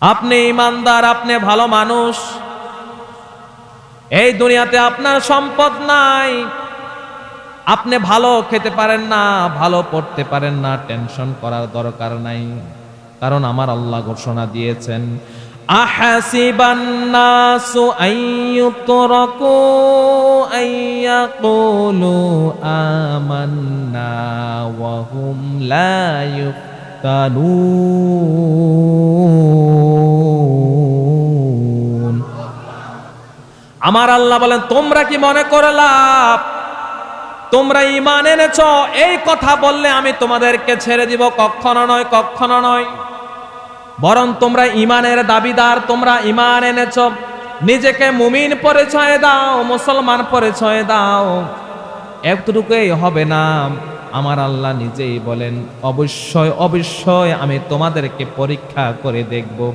আপনি ইমানদার, আপনি ভালো মানুষ। এই দুনিয়াতে আপনার সম্পদ নাই। আপনি ভালো খেতে পারেন না, ভালো পড়তে পারেন না, টেনশন করার দরকার নাই। কারণ আমার আল্লাহ ঘোষণা দিয়েছেন, আহাসিবান্নাসু আমান্না আমার আল্লাহ বলেন, তোমরা কি মনে করলাম তোমরা ইমান এনেছ? এই কথা বললে আমি তোমাদেরকে ছেড়ে দিব। কখনো নয় কখনো নয়। বরং তোমরা ইমানের দাবিদার, তোমরা ইমান এনেছ। নিজেকে মুমিন পরিচয় দাও, মুসলমান পরিচয় দাও। এতটুকুই হবে না। আমার আল্লাহ নিজেই বলেন, অবশ্যই অবশ্যই আমি তোমাদেরকে পরীক্ষা করে দেখব।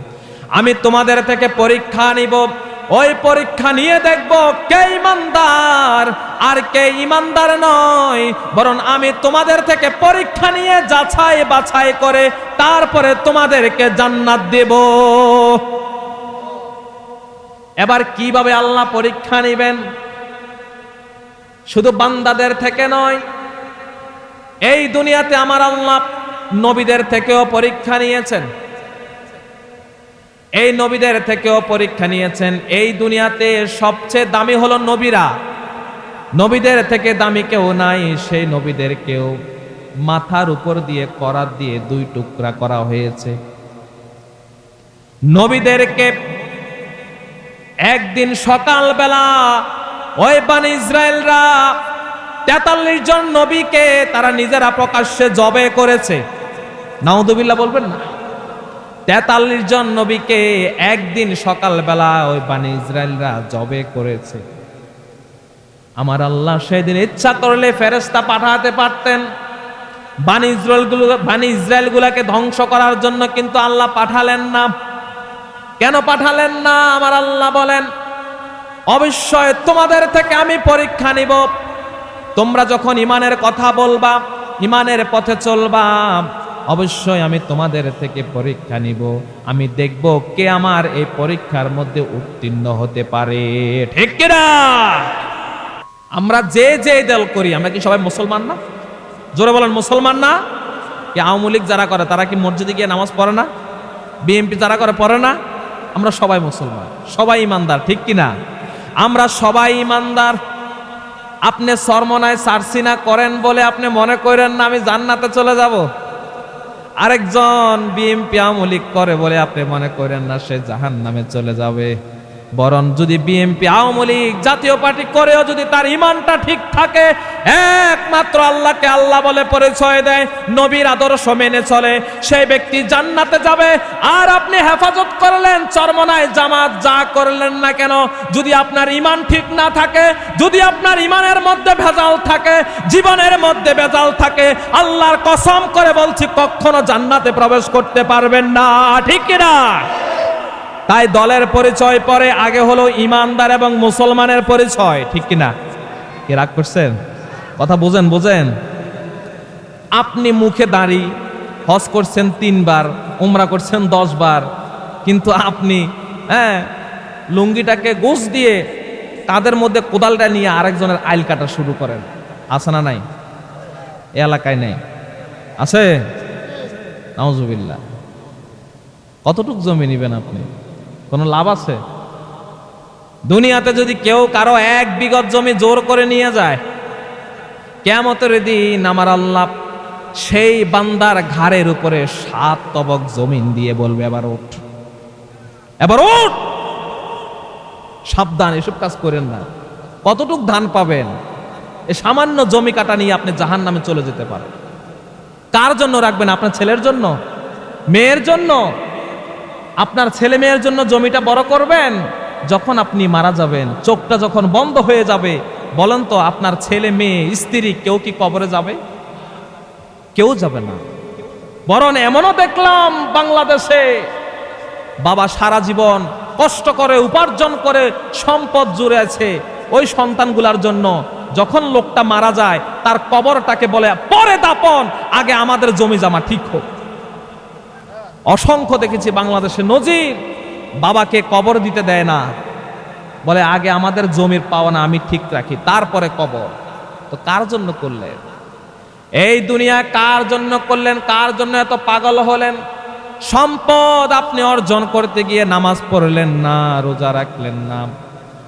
আমি তোমাদের থেকে পরীক্ষা নিব। ওই পরীক্ষা নিয়ে দেখব কে ইমানদার আর কে ইমানদার নয়। বরং আমি তোমাদের থেকে পরীক্ষা নিয়ে যাচাই বাছাই করে তারপরে তোমাদেরকে জান্নাত দেব। এবার কীভাবে আল্লাহ পরীক্ষা নেবেন? শুধু বান্দাদের থেকে নয়, এই দুনিয়াতে আমার আল্লাহ নবীদের থেকেও পরীক্ষা নিয়েছেন। এই নবীদের থেকেও পরীক্ষা নিয়েছেন, এই দুনিয়াতে সবচেয়ে দামি হলো নবীরা। নবীদের থেকে দামি কেউ নাই, সেই নবীদেরকেও মাথার উপর দিয়ে করার দিয়ে দুই টুকরা করা হয়েছে। নবীদেরকে একদিন সকালবেলা ওই বানি ইসরায়েলরা তেতাল্লিশ জন নবীকে তারা নিজেরা প্রকাশ্যে জবে করেছে। নাউদুবিল্লাহ বলবেন না। তেতাল্লিশ জন নবীকে একদিন সকালবেলা ওই বানি ইসরায়েলরা জবে করেছে। আমার আল্লাহ সেদিন ইচ্ছা করলে ফেরেস্তা পাঠাতে পারতেন। বানি ইসরায়েলগুলো বানি ইসরায়েলগুলাকে ধ্বংস করার জন্য কিন্তু আল্লাহ পাঠালেন না। কেন পাঠালেন না? আমার আল্লাহ বলেন, অবশ্যই তোমাদের থেকে আমি পরীক্ষা নিব। তোমরা যখন ইমানের কথা বলবা, ইমানের পথে চলবা অবশ্যই আমি তোমাদের থেকে পরীক্ষা নিব। আমি দেখব কে আমার এই পরীক্ষার মধ্যে উত্তীর্ণ হতে পারে। ঠিক কিনা? আমরা যে যে দল করি, আমরা কি সবাই মুসলমান না? জোরে বলেন, মুসলমান না? কি আওয়ামী লীগ যারা করে, তারা কি মসজিদে গিয়ে নামাজ পড়ে না? বিএনপি যারা করে, পড়ে না? আমরা সবাই মুসলমান, সবাই ইমানদার, ঠিক কিনা? আমরা সবাই ইমানদার। আপনি সরমনায় সারসিনা করেন বলে আপনি মনে করেন না আমি জান্নাতে চলে যাব? আরেকজন বিএমপি আমলিক করে বলে, আপনি মনে করেন না, সে জাহান নামে চলে যাবে। বরং যদি বিএমপি আওয়ামী লীগ জাতীয় পার্টি করেও যদি তার ইমানটা ঠিক থাকে একমাত্র আল্লাহকে আল্লাহ বলে পরিচয় দেয়, নবীর আদর্শ মেনে চলে। সেই ব্যক্তি জান্নাতে যাবে, আর আপনি হেফাজত করলেন, চরমনায় জামাত যা করলেন না কেন? যদি আপনার ইমান ঠিক না থাকে, যদি আপনার ইমানের মধ্যে ভেজাল থাকে, জীবনের মধ্যে ভেজাল থাকে, আল্লাহর কসম করে বলছি, কখনো জান্নাতে প্রবেশ করতে পারবেন না, ঠিক কিনা? তাই দলের পরিচয় পরে আগে হলো ইমানদার এবং মুসলমানের পরিচয়, ঠিক কিনা? কি রাগ করছেন? কথা বোঝেন বোঝেন। আপনি মুখে দাঁড়ি, হজ করছেন তিনবার, উমরা করছেন দশ বার কিন্তু আপনি হ্যাঁ লুঙ্গিটাকে গোস দিয়ে তাদের মধ্যে কোদালটা নিয়ে আরেকজনের আইল কাটা শুরু করেন। আছে না নাই? এলাকায় নেই। আছে? নাউজুবিল্লাহ। কতটুক জমি নেবেন আপনি? কোনো লাভ আছে? দুনিয়াতে যদি কেউ কারও এক বিগত জমি জোর করে নিয়ে যায় কেমতের দিন আমার আল্লাহ সেই বান্দার ঘাড়ের উপরে সাত তবক জমিন দিয়ে বলবে, এবার উঠ। এবার উঠ! সাবধান, এসব কাজ করেন না। কতটুক ধান পাবেন? এ সামান্য জমি কাটা নিয়ে আপনি জাহান নামে চলে যেতে পারেন। কার জন্য রাখবেন? আপনার ছেলের জন্য? মেয়ের জন্য? আপনার ছেলে মেয়ের জন্য জমিটা বড় করবেন? যখন আপনি মারা যাবেন, চোখটা যখন বন্ধ হয়ে যাবে বলেন তো, আপনার ছেলে, মেয়ে, স্ত্রী, কেউ কি কবরে যাবে? কেউ যাবে না। বরং এমনও দেখলাম বাংলাদেশে বাবা সারা জীবন কষ্ট করে, উপার্জন করে সম্পদ জুড়েছে। ওই সন্তানগুলার জন্য যখন লোকটা মারা যায়, তার কবরটাকে বলে, পরে দাপন, আগে আমাদের জমি জমা, ঠিক হোক। অসংখ্য দেখেছি বাংলাদেশে নজির। বাবাকে কবর দিতে দেয় না। বলে, আগে আমাদের জমির পাওনা আমি ঠিক রাখি, তারপরে কবর। তো কার জন্য করলেন? এই দুনিয়া কার জন্য করলেন? কার জন্য এত পাগল হলেন? সম্পদ আপনি অর্জন করতে গিয়ে নামাজ পড়লেন না, রোজা রাখলেন না।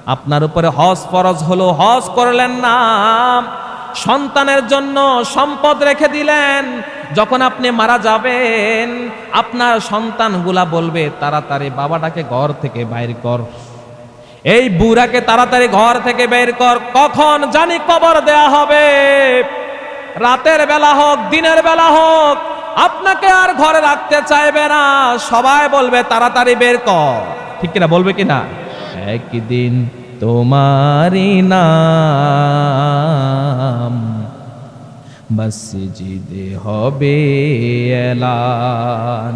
আপনার উপরে হজ ফরজ হলো, হজ করলেন না। সন্তানের জন্য সম্পদ রেখে দিলেন। যখন আপনি মারা যাবেন, আপনার সন্তানগুলা বলবে, তাড়াতাড়ি বাবাটাকে ঘর থেকে বাইর কর। এই বুড়াকে তাড়াতাড়ি ঘর থেকে বের কর, কখন জানি কবর দেয়া হবে। রাতের বেলা হোক, দিনের বেলা হোক, আপনাকে আর ঘরে রাখতে চাইবে না। সবাই বলবে, তাড়াতাড়ি বের কর। ঠিক কিনা, বলবে কিনা? একদিন তোমারই নাম মসজিদে হবে এলান।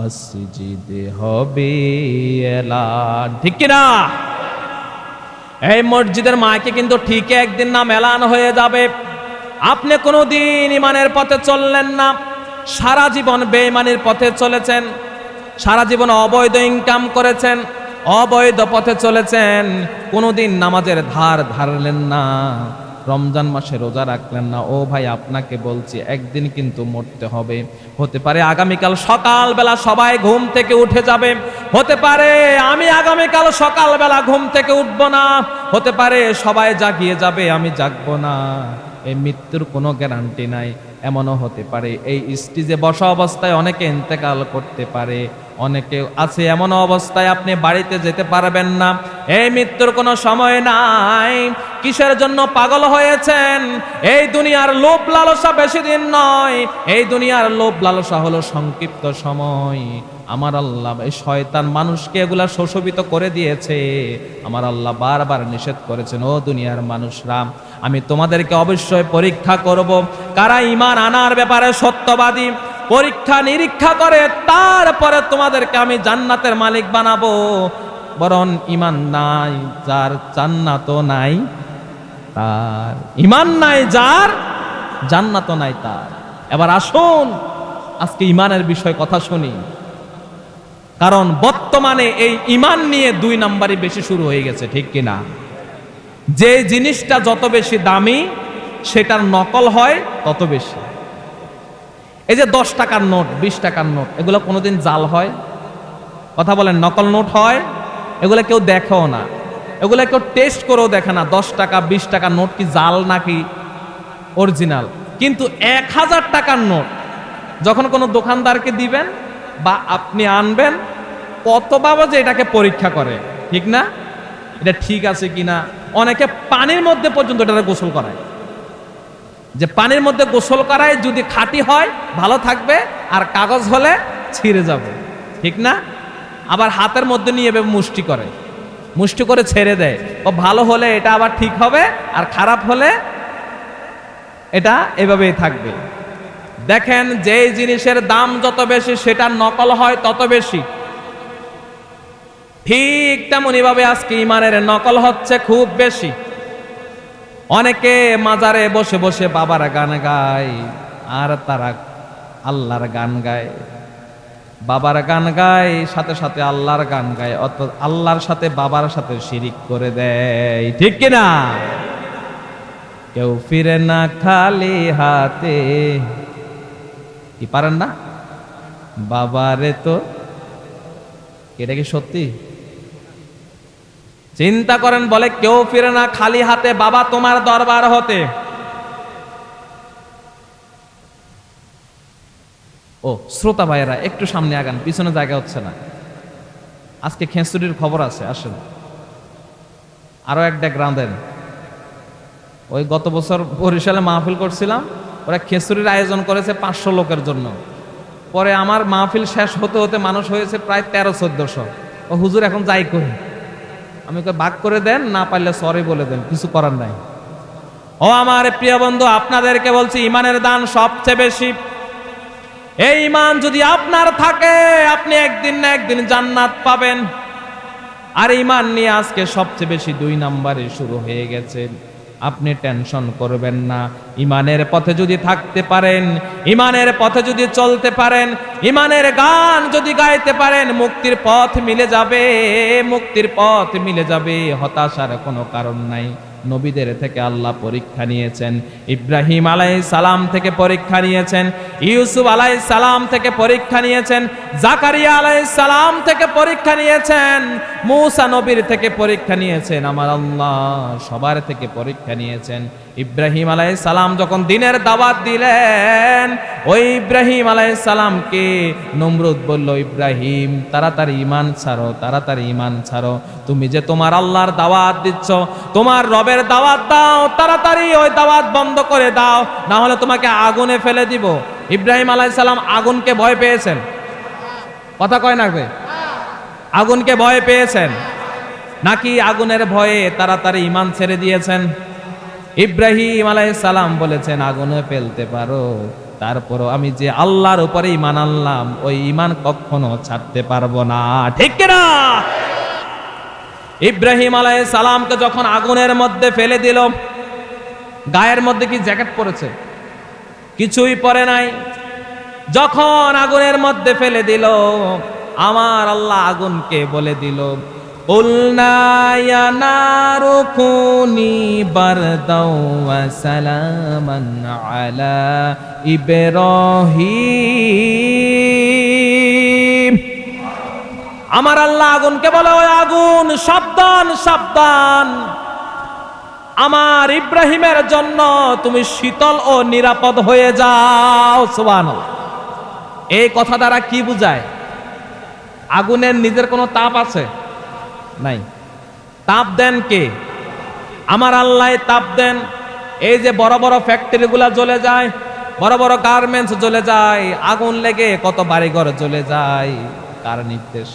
মসজিদে হবে এলান ঠিক কিনা? এই মসজিদের মাকে কিন্তু ঠিক একদিন নাম এলান হয়ে যাবে। আপনি কোনোদিন ইমানের পথে চললেন না। সারা জীবন বেঈমানের পথে চলেছেন। সারা জীবন অবৈধ ইনকাম করেছেন। অবৈধ পথে চলেছেন। কোনোদিন নামাজের ধার ধারলেন না। রমজান মাসে রোজা রাখলেন না। ও ভাই, আপনাকে বলছি, একদিন কিন্তু মরতে হবে। হতে পারে আগামীকাল সকালবেলা সবাই ঘুম থেকে উঠে যাবে। হতে পারে আমি আগামীকাল সকালবেলা ঘুম থেকে উঠবো না। হতে পারে সবাই জাগিয়ে যাবে, আমি জাগবো না। এই মৃত্যুর কোনো গ্যারান্টি নাই। এমনও হতে পারে, এই স্টেজে বসা অবস্থায় অনেকে ইন্তেকাল করতে পারে। অনেকে আছে এমন অবস্থায় আপনি বাড়িতে যেতে পারবেন না। এই মৃত্যুর কোনো সময় নাই। কিসের জন্য পাগল হয়েছেন? এই দুনিয়ার লোভ লালসা বেশি দিন নয়। এই দুনিয়ার লোভ লালসা হলো সংক্ষিপ্ত সময়। আমার আল্লাহ, এই শয়তান মানুষকে এগুলা শোষবিত করে দিয়েছে। আমার আল্লাহ বারবার নিষেধ করেছেন, ও দুনিয়ার মানুষরা, আমি তোমাদেরকে অবশ্যই পরীক্ষা করব। কারা ইমান আনার ব্যাপারে সত্যবাদী পরীক্ষা নিরীক্ষা করে, তারপরে তোমাদেরকে আমি জান্নাতের মালিক বানাবো। বরং ইমান নাই, যার জান্নাতও নাই, তার ইমান নাই, যার জান্নাতও নাই তার। এবার আসুন, আজকে ইমানের বিষয়ে কথা শুনি। কারণ বর্তমানে এই ইমান নিয়ে দুই নাম্বারই বেশি শুরু হয়ে গেছে, ঠিক কিনা যে জিনিসটা যত বেশি দামি, সেটার নকল হয় তত বেশি। এই যে দশ টাকার নোট, বিশ টাকার নোট, এগুলো কোনোদিন জাল হয়? কথা বলেন, নকল নোট হয়? এগুলো কেউ দেখেও না। এগুলো কেউ টেস্ট করেও দেখে না, দশ টাকা, বিশ টাকা নোট কি জাল নাকি অরিজিনাল? কিন্তু এক হাজার টাকার নোট, যখন কোনো দোকানদারকে দিবেন বা আপনি আনবেন, কত বাবা যে এটাকে পরীক্ষা করে, ঠিক না? এটা ঠিক আছে কিনা? অনেকে পানির মধ্যে পর্যন্ত এটা গোসল করায়। যে পানির মধ্যে গোসল করায় যদি খাঁটি হয়, ভালো থাকবে, আর কাগজ হলে ছিঁড়ে যাবে। ঠিক না? আবার হাতের মধ্যে নিয়ে এভাবে মুষ্টি করে। মুষ্টি করে ছেড়ে দেয়। ও ভালো হলে এটা আবার ঠিক হবে, আর খারাপ হলে এটা এভাবেই থাকবে। দেখেন, যেই জিনিসের দাম যত বেশি, সেটা নকল হয় তত বেশি। ঠিক তেমনই ভাবে আজকে ইমানের নকল হচ্ছে খুব বেশি। অনেকে মাজারে বসে বসে বাবার গান গায়, আর তারা আল্লাহর গান গায়। বাবার গান গায়, সাথে সাথে আল্লাহর গান গায় অত আল্লাহর সাথে বাবার সাথে শিরিক করে দেয়। ঠিক কিনা কেউ ফিরে না খালি হাতে। কি পারেন না? বাবারে তো, এটা কি সত্যি? চিন্তা করেন, বলে, কেউ ফিরে না, খালি হাতে বাবা তোমার দরবার হতে। ও, শ্রোতা ভাইয়েরা, একটু সামনে আগান, পিছনে জায়গা হচ্ছে না। আজকে খেঁচুরির খবর আছে, আসেন। আরও এক ডেক রাঁধেন। ওই গত বছর বরিশালে মাহফিল করছিলাম, ওরা খেচুরির আয়োজন করেছে পাঁচশো লোকের জন্য। পরে আমার মাহফিল শেষ হতে হতে মানুষ হয়েছে প্রায় তেরো, চোদ্দশো। ও হুজুর, এখন যাই করি। আমি ভাগ করে দেন, না পারলে সরি বলে দেন, কিছু করার নাই। ও আমার প্রিয় বন্ধু, আপনাদেরকে বলছি, ইমানের দান সবচেয়ে বেশি। এই ইমান যদি আপনার থাকে, আপনি একদিন না একদিন জান্নাত পাবেন। আর ইমান নিয়ে আজকে সবচেয়ে বেশি দুই নাম্বারে শুরু হয়ে গেছে। আপনি টেনশন করবেন না। ইমানের পথে যদি থাকতে পারেন, ইমানের পথে যদি চলতে পারেন, ইমানের গান যদি গাইতে পারেন, মুক্তির পথ মিলে যাবে, মুক্তির পথ মিলে যাবে, হতাশার কোনো কারণ নাই। নবীদের থেকে আল্লাহ পরীক্ষা নিয়েছেন। ইব্রাহিম আলাই সালাম থেকে পরীক্ষা নিয়েছেন। ইউসুফ আলাই সালাম থেকে পরীক্ষা নিয়েছেন। জাকারিয়া আলাই সালাম থেকে পরীক্ষা নিয়েছেন। মূসা নবীর থেকে পরীক্ষা নিয়েছেন। আমার আল্লাহ সবার থেকে পরীক্ষা নিয়েছেন। ইব্রাহিম আলাই সালাম যখন দিনের দাওয়াত দিলেন, ওই ইব্রাহিম আলাই সালামকে নমরুদ বলল, ইব্রাহিম, তাড়াতাড়ি ইমান ছাড়ো, তাড়াতাড়ি ইমান ছাড়ো। তুমি যে তোমার আল্লাহর দাওয়াত দিচ্ছ, তোমার রবের দাওয়াত দাও, তাড়াতাড়ি ওই দাওয়াত বন্ধ করে দাও, না হলে তোমাকে আগুনে ফেলে দিব। ইব্রাহিম আলাই সালাম আগুনকে ভয় পেয়েছেন। কথা কয় না? আগুনকে ভয় পেয়েছেন। নাকি আগুনের ভয়ে তাড়াতাড়ি ইমান ছেড়ে দিয়েছেন? ইব্রাহিম আলাইহিস সালাম বলেছেন, আগুনে ফেলতে পারো। তারপরও আমি যে আল্লাহর উপরে ইমান আনলাম, ওই ইমান কখনো ছাড়তে পারব না। ঠিক কিনা? ইব্রাহিম আলাইহিস সালামকে যখন আগুনের মধ্যে ফেলে দিল, গায়ের মধ্যে কি জ্যাকেট পরেছে? কিছুই পরে নাই। যখন আগুনের মধ্যে ফেলে দিল, আমার আল্লাহ আগুনকে বলে দিল قلنا يا نار كوني بردا وسلاما على إبراهيم আমার আল্লাহ আগুনকে বলে ওই আগুন সাবধান সাবধান আমার ইব্রাহিমের জন্য তুমি শীতল ও নিরাপদ হয়ে যাও সুবান এই কথা দ্বারা কি বুঝায় আগুনের নিজের কোনো তাপ আছে নাই। তাপ দেন কে? আমার আল্লাহ তাপ দেন। এই যে বড় বড় ফ্যাক্টরিগুলা জ্বলে যায়, বড় বড় গার্মেন্টস জ্বলে যায়, আগুন লেগে কত বাড়িঘর জ্বলে যায়, কার নির্দেশ?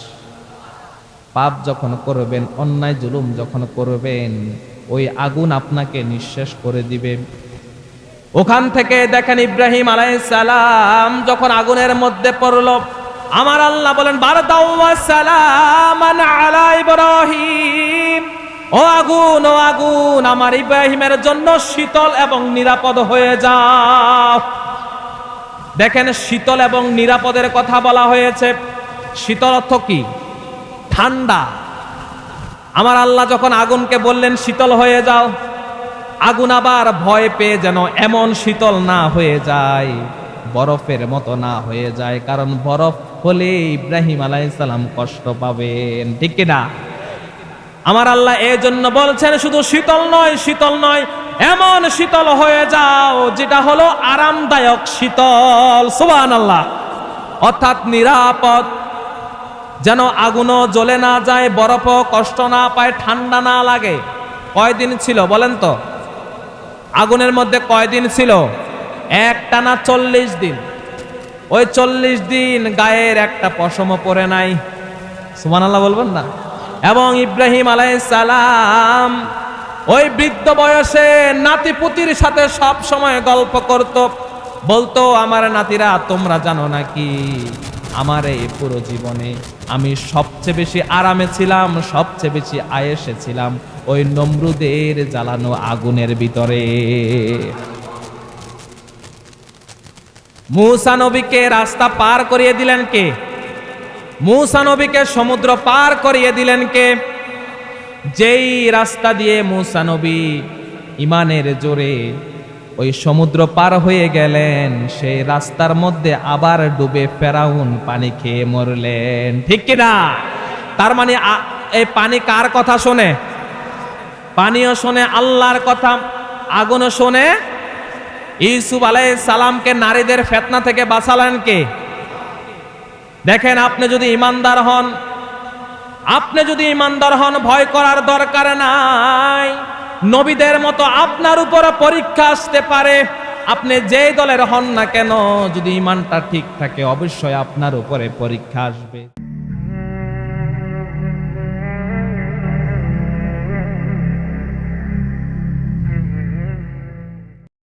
পাপ যখন করবেন, অন্যায় জুলুম যখন করবেন, ওই আগুন আপনাকে নিঃশেষ করে দিবে। ওখান থেকে দেখেন ইব্রাহিম সালাম যখন আগুনের মধ্যে পড়ল, আমার আল্লাহ বলেন, বারদাউ সালামান আলা ও আগুন ও আগুন, আমার ইব্রাহিমের জন্য শীতল এবং নিরাপদ হয়ে যাও। দেখেন, শীতল এবং নিরাপদের কথা বলা হয়েছে। শীতল অর্থ কি? ঠান্ডা। আমার আল্লাহ যখন আগুনকে বললেন, শীতল হয়ে যাও, আগুন আবার ভয় পেয়ে যেন এমন শীতল না হয়ে যায়, বরফের মতো না হয়ে যায়। কারণ বরফ হলে ইব্রাহিম আলাইসালাম কষ্ট পাবেন। ঠিক কিনা? আমার আল্লাহ এই জন্য বলছেন, শুধু শীতল নয় শীতল নয়, এমন শীতল হয়ে যাও, যেটা হলো আরামদায়ক শীতল। সুবান আল্লাহ অর্থাৎ নিরাপদ। যেন আগুনও জ্বলে না যায়, বরফও কষ্ট না পায়, ঠান্ডা না লাগে। কয়দিন ছিল বলেন তো? আগুনের মধ্যে কয়দিন ছিল? এক টানা চল্লিশ দিন। ওই চল্লিশ দিন গায়ের একটা পশমও পরে নাই। সুমান আল্লাহ বলবেন না? এবং ইব্রাহিম সালাম ওই বৃদ্ধ বয়সে নাতিপুতির সাথে সব সময় গল্প করত। বলতো, আমার নাতিরা, তোমরা জানো নাকি আমার এই পুরো জীবনে আমি সবচেয়ে বেশি আরামে ছিলাম, সবচেয়ে বেশি আয়েসে ছিলাম ওই নমরুদের জ্বালানো আগুনের ভিতরে। মূসা নবীকে রাস্তা পার করিয়ে দিলেন কে? মূসা নবীকে সমুদ্র পার করিয়ে দিলেন কে? যেই রাস্তা দিয়ে মূসা নবী ইমানের জোরে ওই সমুদ্র পার হয়ে গেলেন, সেই রাস্তার মধ্যে আবার ডুবে ফেরাউন পানি খেয়ে মরলেন। ঠিক কিনা তার মানে এই পানি কার কথা শোনে? পানিও শোনে, আল্লাহর কথা আগুনও শোনে। ইউসুফ আলাই সালামকে নারীদের ফেতনা থেকে বাঁচালেন কে? দেখেন, আপনি যদি ইমানদার হন, আপনি যদি ইমানদার হন, ভয় করার দরকার নাই। নবীদের মতো আপনার উপর পরীক্ষা আসতে পারে। আপনি যে দলের হন না কেন, যদি ইমানটা ঠিক থাকে, অবশ্যই আপনার উপরে পরীক্ষা আসবে।